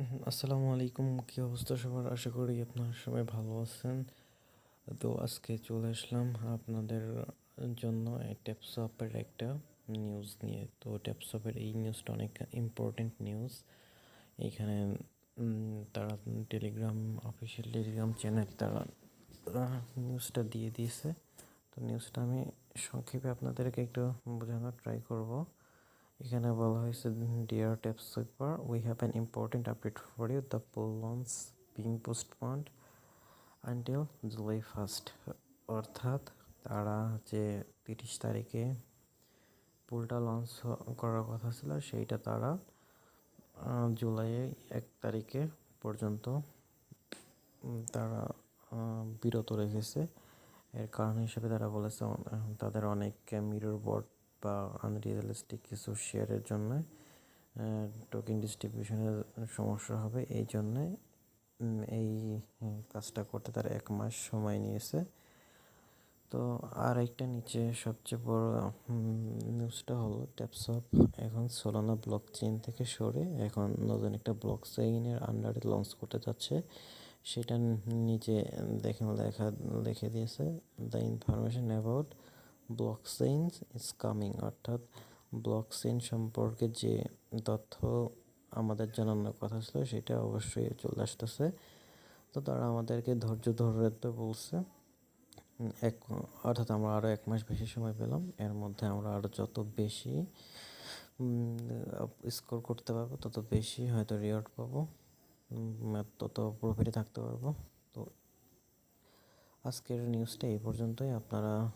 আসসালামু আলাইকুম। কী অবস্থা সবার? আশা করি আপনারা সবাই ভালো আছেন। তো আজকে চলে আসলাম আপনাদের জন্য ট্যাপসপের একটা নিউজ নিয়ে। তো ট্যাপসপের এই নিউজটা অনেক ইম্পর্টেন্ট নিউজ এখানে তারা টেলিগ্রাম অফিসিয়াল টেলিগ্রাম চ্যানেল তারা নিউজটা দিয়ে দিয়েছে। তো নিউজটা আমি সংক্ষেপে আপনাদেরকে একটু বোঝানোর ট্রাই করব। এখানে বলা হয়েছে dear tap swapper we have an important update for you the poll launch being postponed until July first অর্থাৎ তারা যে তিরিশ তারিখে পুলটা লঞ্চ করার কথা ছিল, সেইটা তারা জুলাইয়ের এক তারিখে পর্যন্ত তারা বিরত রেখেছে। এর কারণ হিসেবে তারা বলেছে, তাদের অনেক মিরর বোর্ড বা আনরিয়েলিস্টিক কিছু শেয়ারের জন্য টোকেন ডিস্ট্রিবিউশনের সমস্যা হবে। এই জন্যে এই কাজটা করতে তারা এক মাস সময় নিয়েছে। তো আর একটা নিচে সবচেয়ে বড় নিউজটা হলো ট্যাপসপ এখন সোলানা ব্লক চেইন থেকে সরে এখন নতুন একটা ব্লক চেইনের আন্ডারে লঞ্চ করতে যাচ্ছে। সেটা নিচে দেখেন লেখা লিখে দিয়েছে। The information about block chains is coming অর্থাৎ ব্লক চেইন সম্পর্কে যে তথ্য আমাদের জানানোর কথা ছিল, সেটা অবশ্যই চলে আসতেছে। তো তারা আমাদেরকে ধৈর্য ধরতে বলছে। এক, অর্থাৎ আমরা আরও এক মাস বেশি সময় পেলাম। এর মধ্যে আমরা আরও যত বেশি স্কোর করতে পারব, তত বেশি হয়তো রিওয়ার্ড পাবো। তত প্রফিটে থাকতে পারব। তো আজকের নিউজটা এই পর্যন্তই। আপনারা